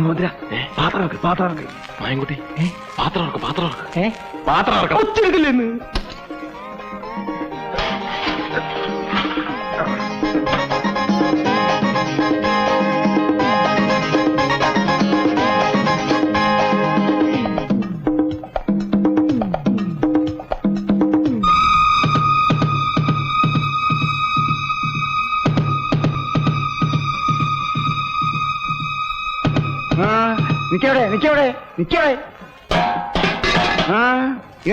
രാമഭദ്ര പാത്രം പാത്രം മായൻകുട്ടി. പാത്രം പാത്രം പാത്രം നിക്കവിടെ ആ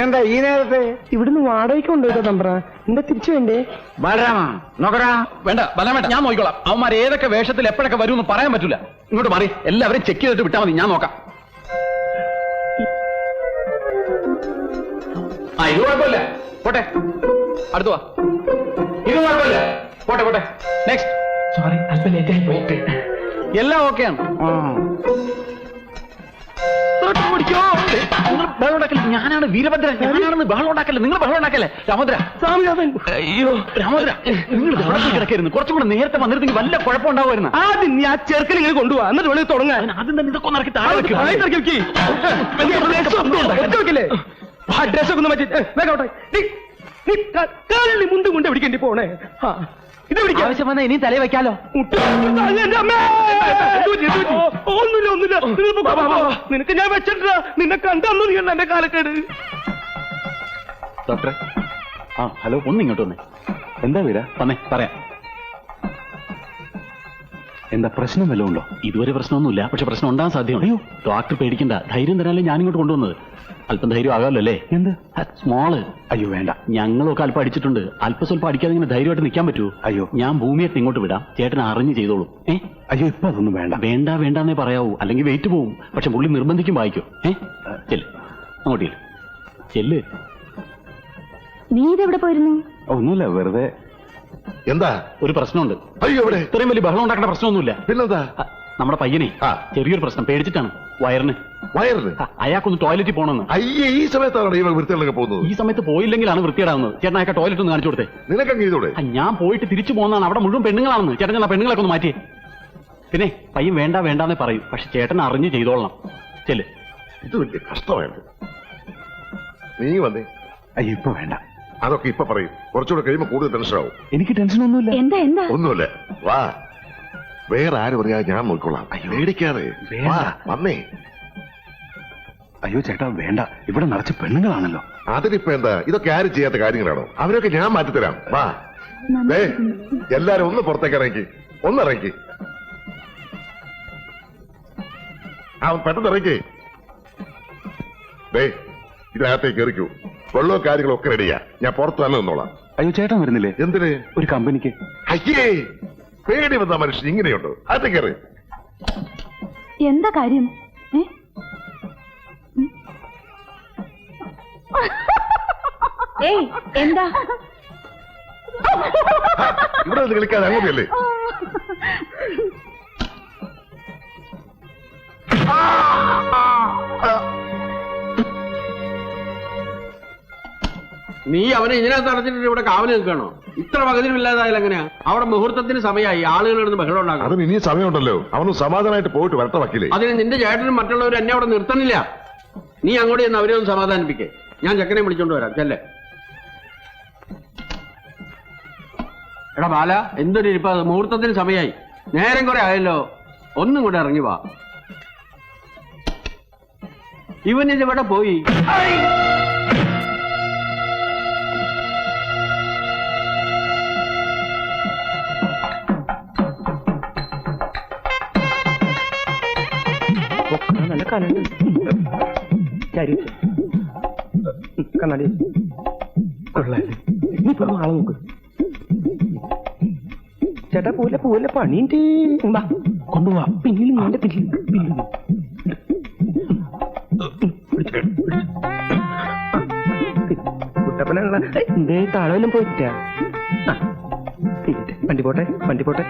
എന്താ ഈ നേരത്തെ? ഇവിടുന്ന് വാടകയ്ക്ക് കൊണ്ടുപോയിട്ടോ തമ്പ്ര? എന്താ തിരിച്ചു വേണ്ടേ? ബാലരാമ നോക്കടാ. വേണ്ട ബലം വേണ്ട. ഞാൻ നോക്കിക്കോളാം. അവന്മാർ ഏതൊക്കെ വേഷത്തിൽ എപ്പോഴൊക്കെ വരും എന്ന് പറയാൻ പറ്റൂല. ഇങ്ങോട്ട് മാറി. എല്ലാവരും ചെക്ക് ചെയ്തിട്ട് വിട്ടാൽ മതി. ഞാൻ നോക്കാം. ആ ഇത് കുഴപ്പമില്ല. പോട്ടെ. അടുത്തു വാ. ഇത് കുഴപ്പമില്ല. പോട്ടെ പോട്ടെ. നെക്സ്റ്റ് സോറി അല്പം ലേറ്റായി പോയിട്ട്. എല്ലാം ഓക്കെയാണ് ആ. തൊട്ട് നിങ്ങൾ ബഹളം ഉണ്ടാക്കല്ലേ? ഞാനാണ് വീരഭദ്രൻ. ഞാനാണെന്ന് ബഹളം ഉണ്ടാക്കല്ലേ? നിങ്ങൾ ബഹളം ഉണ്ടാക്കല്ലേ? രാമോദ്ര സ്വാമിനാഥൻ. അയ്യോ. രാമോദ്ര നിങ്ങൾ ബഹളത്തിൽ കിടക്കായിരുന്നു കുറച്ചും കൂടെ നേരത്തെ വന്നിരുന്നെങ്കിൽ വല്ല കുഴപ്പം ഉണ്ടാവുമായിരുന്നു. ആദ്യം നീ ആ ചെറുക്കൽ ഇങ്ങനെ കൊണ്ടുപോവാ എന്നിട്ട് വേണമെങ്കിൽ തുടങ്ങാൻ ആദ്യം തന്നെ ഇതൊക്കെ ഒന്നിറക്കി താഴെ വെക്ക്. താഴെ ഇറക്കി വെക്ക്. ഒറ്റ വെക്കില്ലേ? ആ ഡ്രസ് ഒക്കെ ഒന്ന് മാറ്റി. നീ നീ ക- കാലിൽ മുണ്ടും കൊണ്ട് പിടിക്കേണ്ടി പോണേ. ആ, ഇത് പിടിക്കാം. ആവശ്യം വന്നാ ഇനിയും തലയിൽ വെക്കാലോ. ഒന്നുമില്ല ഒന്നുമില്ല. നിങ്ങൾ പോ, പോ, പോ, പോ. നിനക്ക് ഞാൻ വെച്ചിട്ടില്ല നിന്നെ കണ്ടന്നു നീ എന്റെ കാലക്കേട്? ഡോക്ടറെ ആ ഹലോ ഒന്ന് ഇങ്ങോട്ട് വന്നേ. എന്താ വീര വന്നേ പറയാം. എന്താ പ്രശ്നം വല്ലതും ഉണ്ടോ? ഇതുവരെ പ്രശ്നമൊന്നുമില്ല. പക്ഷെ പ്രശ്നം ഉണ്ടാകാൻ സാധ്യമാണ്. അയ്യോ. ഡോക്ടർ പേടിക്കണ്ട. ധൈര്യം തരാനല്ലേ ഞാൻ ഇങ്ങോട്ട് കൊണ്ടുവന്നത്. അല്പം ധൈര്യം ആകാമല്ലോ അല്ലേ എന്ത് സ്മോൾ അയ്യോ വേണ്ട. ഞങ്ങളൊക്കെ അല്പം അടിച്ചിട്ടുണ്ട്. അല്പം സ്വല്പം അടിക്കാതെ ഇങ്ങനെ ധൈര്യമായിട്ട് നിൽക്കാൻ പറ്റുമോ അയ്യോ. ഞാൻ ഭൂമിയെ ഇങ്ങോട്ട് വിടാം. ചേട്ടൻ അറിഞ്ഞ് ചെയ്തോളൂ. ഏ? അയ്യോ ഇപ്പൊ അതൊന്നും വേണ്ട. വേണ്ട വേണ്ടെന്നേ പറയാവൂ. അല്ലെങ്കിൽ വെയിറ്റ് പോവും. പക്ഷെ പുള്ളി നിർബന്ധിക്കും വായിക്കോ. ഏ? ചെല്ല്. അങ്ങോട്ട് ചെല്ല്. ചെല്ല്. നീ ഇതെവിടെ പോയിരുന്നു? ഒന്നുമില്ല വെറുതെ. എന്താ? ഒരു പ്രശ്നമുണ്ട്. അയ്യോ ഇവിടെ ഇത്രയും വലിയ ബഹളം ഉണ്ടാക്കേണ്ട പ്രശ്നമൊന്നുമില്ല. പിന്നെന്താ? നമ്മുടെ പയ്യനെ. ചെറിയൊരു പ്രശ്നം. പേടിച്ചിട്ടാണ്. വയറിന്. വയറിന്? അയാൾക്കൊന്ന് ടോയ്ലറ്റിൽ പോകണമെന്ന്. അയ്യേ ഈ സമയത്താണ് ഇവർ വൃത്തികളൊക്കെ പോകുന്നത്? ഈ സമയത്ത് പോയില്ലെങ്കിലാണ് വൃത്തിയാടാവുന്നത് ചേട്ടൻ അയാൾക്ക് ടോയ്ലറ്റ് ഒന്ന് കാണിച്ചു കൊടുത്തേ. നിനക്കങ്ങ് ചെയ്തോടെ? ആ, ഞാൻ പോയിട്ട് തിരിച്ചു പോകുന്നതാണ്. അവിടെ മുഴുവൻ പെണ്ണുങ്ങളാണെന്ന്. ചേട്ടൻ ആ പെണ്ണുങ്ങളൊക്കെ ഒന്ന് മാറ്റിയേ. പിന്നെ പയ്യൻ വേണ്ട വേണ്ടാന്നേ പറയും. പക്ഷെ ചേട്ടൻ അറിഞ്ഞ് ചെയ്തോളണം. ചെല്ല്. ഇത് വലിയ കഷ്ടമായിട്ട്. നീ വന്നേ. അയ്യോ ഇപ്പൊ വേണ്ട. അതൊക്കെ ഇപ്പൊ പറയും. കുറച്ചുകൂടെ കഴിയുമ്പോ കൂടുതൽ ടെൻഷൻ ആവും. എനിക്ക് ടെൻഷൻ ഒന്നുമില്ല. എന്താ എന്താ? ഒന്നുമില്ല. വാ. വേറെ ആര് പറയാ ഞാൻ നോക്കിക്കോളാം പേടിക്കാതെ. വാ വന്നേ. അയ്യോ ചേട്ടാ വേണ്ട. ഇവിടെ നിറച്ച് പെണ്ണുങ്ങളാണല്ലോ. അതിനിപ്പോ എന്താ? ഇതൊക്കെ ആരും ചെയ്യാത്ത കാര്യങ്ങളാണോ? അവരൊക്കെ ഞാൻ മാറ്റിത്തരാം. വാ. ദേ എല്ലാരും ഒന്ന് പുറത്തേക്ക് ഇറങ്ങി. ഒന്ന് ഇറങ്ങി. ആ പെട്ടെന്ന് ഇറങ്ങി. ദേ ഇതിനകത്തേക്ക് എറിക്കൂ വെള്ളവും കാര്യങ്ങളും ഒക്കെ റെഡിയാ ഞാൻ പുറത്തു തന്നെ നിന്നോളാം. അയ്യോ ചേട്ടൻ വരുന്നില്ലേ? എന്തിന്? ഒരു കമ്പനിക്ക്. അയ്യേ! പേടി വന്ന മനുഷ്യൻ ഇങ്ങനെയുണ്ടോ? അത് കയറി. എന്താ കാര്യം? ഏയ് എന്താ? ഇവിടെ നിന്ന് കളിക്കാതെ അങ്ങോട്ടല്ലേ? നീ അവനെ ഇങ്ങനെ അടച്ചിട്ട് ഇവിടെ കാവൽ നിൽക്കണോ ഇത്ര പകുതിയില്ലാതായാലും എങ്ങനെയാ? അവിടെ മുഹൂർത്തത്തിന് സമയമായി. ആളുകൾ ഇടുന്ന ബഹളം ഉണ്ടാകും അതിന് ഇനിയും സമയമുണ്ടല്ലോ. അവന് സമാധാനമായിട്ട് പോയിട്ട് വരട്ടെ വക്കീലേ. അതിന് നിന്റെ ചേട്ടനും മറ്റുള്ളവരും എന്നെ അവിടെ നിർത്തണില്ല. നീ അങ്ങോട്ട് ചെന്ന് അവരെ ഒന്ന് സമാധാനിപ്പിക്കേ. ഞാൻ ചെക്കനെ വിളിച്ചോണ്ട് വരാം. ചെല്ലേ. എടാ ബാല എന്തൊരു ഇരിപ്പ. മുഹൂർത്തത്തിന് സമയമായി. നേരം കുറെ ആയല്ലോ. ഒന്നും കൂടെ ഇറങ്ങി വാ. ഇവൻ ഇവിടെ പോയി? നല്ല കനുണ്ട് കണ്ണാടി. ഇപ്പൊ ആളെ നോക്ക്. ചേട്ടാ പോലെ പോലെ പണിയുണ്ട് കൊണ്ടുപോവാ. പിന്നിൽ നിന്റെ പിന്നിൽ പിന്നിൽ കുട്ടപ്പനുള്ള എന്തേ താളവെല്ലാം പോയിട്ടാ? വണ്ടി പോട്ടെ വണ്ടി പോട്ടെ.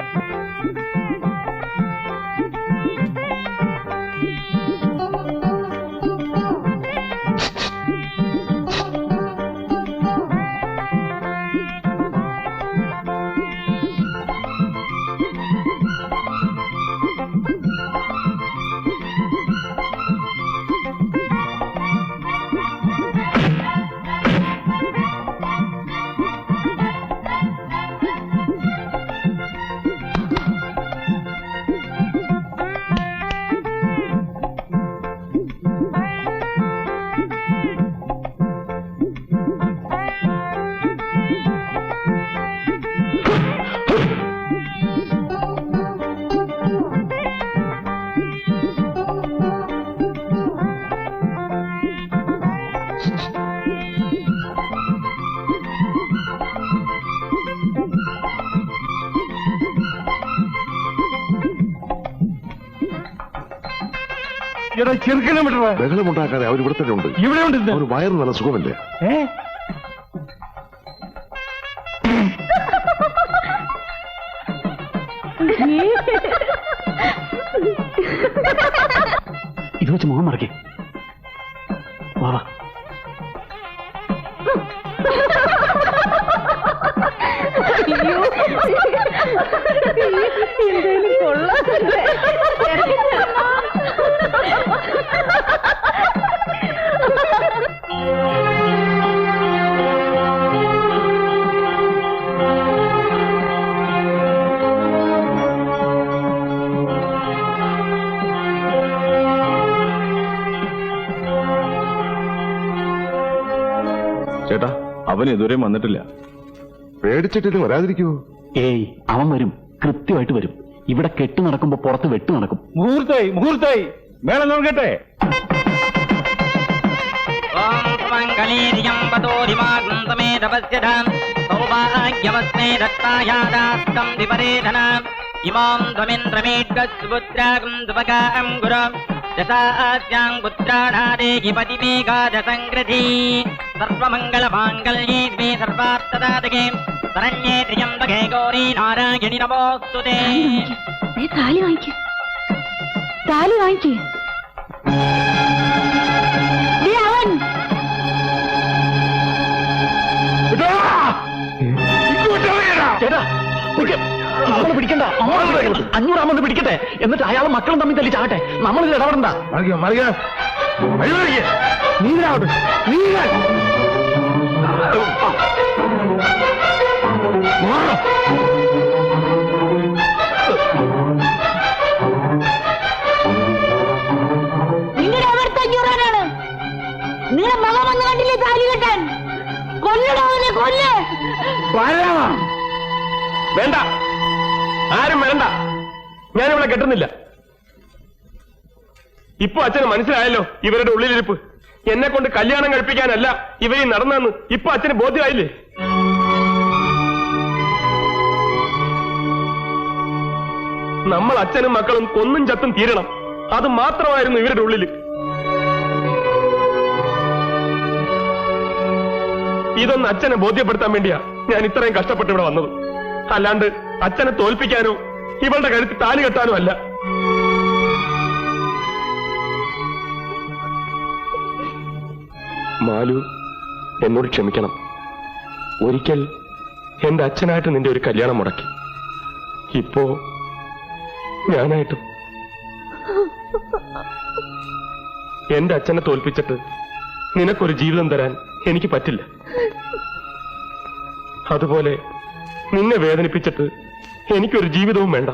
എടാ ചെറുക്കനെ വിട്ടടാ ബഹളമുണ്ടാക്കാതെ അവർ ഇവിടെ തന്നെ ഉണ്ട്. ഇവിടെ ഉണ്ട്. അവർ വയറ് നല്ല സുഖമല്ലേ? ഏ? ഇത് വെച്ച് മുഖം മറക്കേ. വാ വാ. എന്തേലും കൊള്ളാമല്ലേ ചേട്ടാ അവൻ ഇതുവരെ വന്നിട്ടില്ല. പേടിച്ചിട്ടിട്ട് വരാതിരിക്കൂ. ഏയ് അവൻ വരും. കൃത്യമായിട്ട് വരും. ഇവിടെ കെട്ടി നടക്കുമ്പോ പുറത്ത് വെട്ട് നടക്കും. മുഹൂർത്തായി മുഹൂർത്തായി. മേളം നോക്കട്ടെ സൗഭാഗ്യമസ്മേ ദത്തായാദാസ്തം വിപരേധന ഇമാം ധ്വമിന്ദ്രമേഘസുപുത്രാകം ധ്രുവകാം ഗുരം ദശാസ്യാം പുത്രാണാദേഹി പതിമേകാദസംഗ്രഥീ സർവമംഗളമാംഗല്യേ മേ സർവാർത്ഥദാതകേ ശരണ്യേ ത്രിയംബകേ ഗൗരീ നാരായണി നമോസ്തുതേ താലി വാങ്ങിക്കും താലി വാങ്ങിക്ക്. അവൻ. നമ്മളെ പിടിക്കണ്ട. അഞ്ഞൂറാമത് പിടിക്കട്ടെ. എന്നിട്ട് അയാൾ മക്കളും തമ്മിൽ തല്ലി ചാകട്ടെ. നമ്മളിൽ ഇടപെടണ്ട. മറിയോ നീങ്ങാവട്ടെ നീങ്ങാൻ വരാം. വേണ്ട. ആരും വേണ്ട ഞാനിവിടെ കെട്ടുന്നില്ല. ഇപ്പൊ അച്ഛന് മനസ്സിലായല്ലോ ഇവരുടെ ഉള്ളിലിരിപ്പ്. എന്നെ കൊണ്ട് കല്യാണം കഴിപ്പിക്കാനല്ല ഇവരീ നടന്നെന്ന് ഇപ്പൊ അച്ഛന് ബോധ്യമായില്ലേ? നമ്മൾ അച്ഛനും മക്കളും കൊന്നും ചത്തും തീരണം. അത് മാത്രമായിരുന്നു ഇവരുടെ ഉള്ളിൽ. ഇതൊന്ന് അച്ഛനെ ബോധ്യപ്പെടുത്താൻ വേണ്ടിയാ. ഞാൻ ഇത്രയും കഷ്ടപ്പെട്ട് ഇവിടെ വന്നത്. അല്ലാണ്ട് അച്ഛനെ തോൽപ്പിക്കാനോ ഇവളുടെ കഴുത്ത് താലി കെട്ടാനോ അല്ല. മാലു എന്നോട് ക്ഷമിക്കണം. ഒരിക്കൽ എന്റെ അച്ഛനായിട്ട് നിന്റെ ഒരു കല്യാണം മുടക്കി. ഇപ്പോ ഞാനായിട്ടും എന്റെ അച്ഛനെ തോൽപ്പിച്ചിട്ട് നിനക്കൊരു ജീവിതം തരാൻ എനിക്ക് പറ്റില്ല. അതുപോലെ നിന്നെ വേദനിപ്പിച്ചിട്ട് എനിക്കൊരു ജീവിതവും വേണ്ട.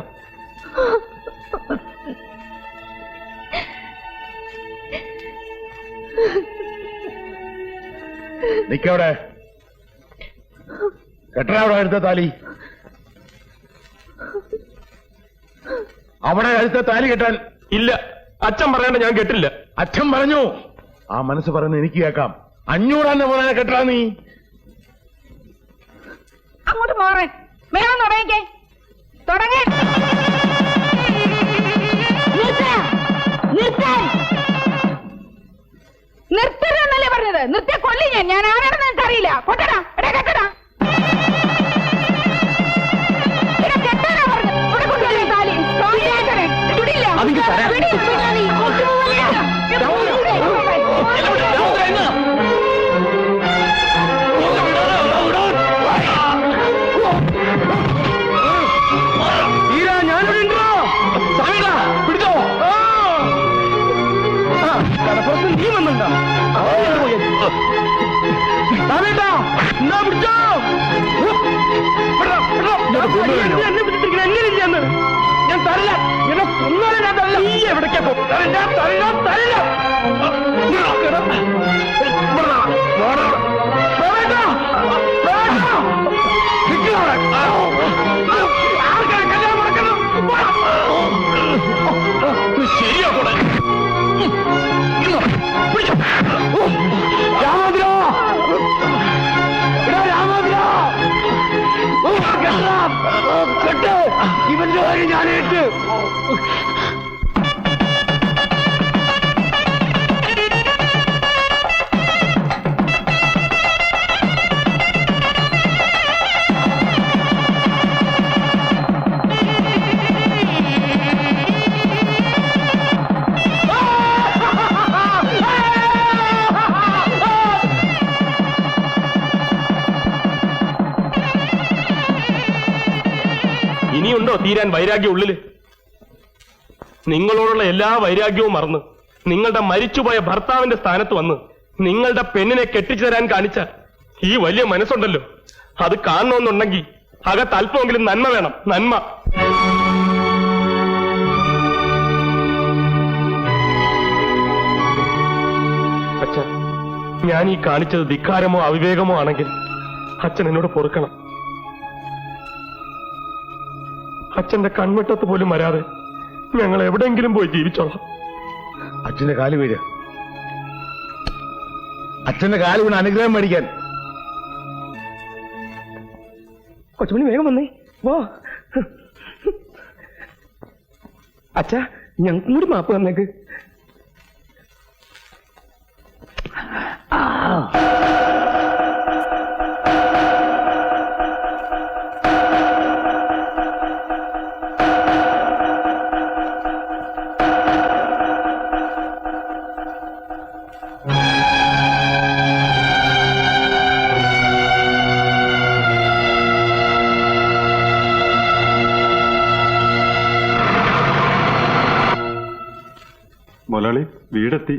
നിക്കവിടെ. കെട്ടറ അവിടെ എടുത്ത താലി? അവിടെ അടുത്ത താലി കെട്ടാൻ ഇല്ല അച്ഛൻ പറയാണ്ട് ഞാൻ കെട്ടില്ല. അച്ഛൻ പറഞ്ഞു. ആ മനസ്സ് പറയുന്നത് എനിക്ക് കേൾക്കാം. അഞ്ഞൂറാന്റെ പോലെ കെട്ടാ നീ. അങ്ങോട്ട് മാറേ വേണം തുടങ്ങിക്കേ. തുടങ്ങേ. നിർത്തരുതെന്നല്ലേ പറഞ്ഞത്? നിർത്തിയ കൊല്ലി ഞാൻ. ഞാൻ ആരാണെന്ന് എനിക്ക് അറിയില്ല കൊട്ടടാ എടാ കെട്ടടാ. എടാ കെട്ടാനാ തരില്ല. എന്നെ കൊന്നാലും ഞാൻ തരില്ല. നീ എവിടേക്കാ തരില്ല തരില്ല തരില്ല. ഇനിയുണ്ടോ തീരാൻ വൈരാഗ്യം ഉള്ളിൽ? നിങ്ങളോടുള്ള എല്ലാ വൈരാഗ്യവും മറന്ന് നിങ്ങളുടെ മരിച്ചുപോയ ഭർത്താവിന്റെ സ്ഥാനത്ത് വന്ന് നിങ്ങളുടെ പെണ്ണിനെ കെട്ടിച്ചു തരാൻ കാണിച്ച ഈ വലിയ മനസ്സുണ്ടല്ലോ. അത് കാണണമെന്നുണ്ടെങ്കിൽ അകത്ത് അല്പമെങ്കിലും നന്മ വേണം. നന്മ. അച്ഛ ഞാൻ ഈ കാണിച്ചത് ധിക്കാരമോ അവിവേകമോ ആണെങ്കിൽ അച്ഛൻ എന്നോട് പൊറുക്കണം. അച്ഛന്റെ കൺവെട്ടത്ത് പോലും വരാതെ ഞങ്ങൾ എവിടെയെങ്കിലും പോയി ജീവിച്ചോളാം. അച്ഛന്റെ കാൽ വീഴ്. അച്ഛന്റെ കാൽ വീണ് അനുഗ്രഹം മേടിക്കാൻ. കൊച്ചുമണി വേഗം വന്നേ. വാ. അച്ഛാ ഞങ്ങൾക്കും കൂടി മാപ്പ് തന്നേക്ക്. മുതലാളി വീടെത്തി.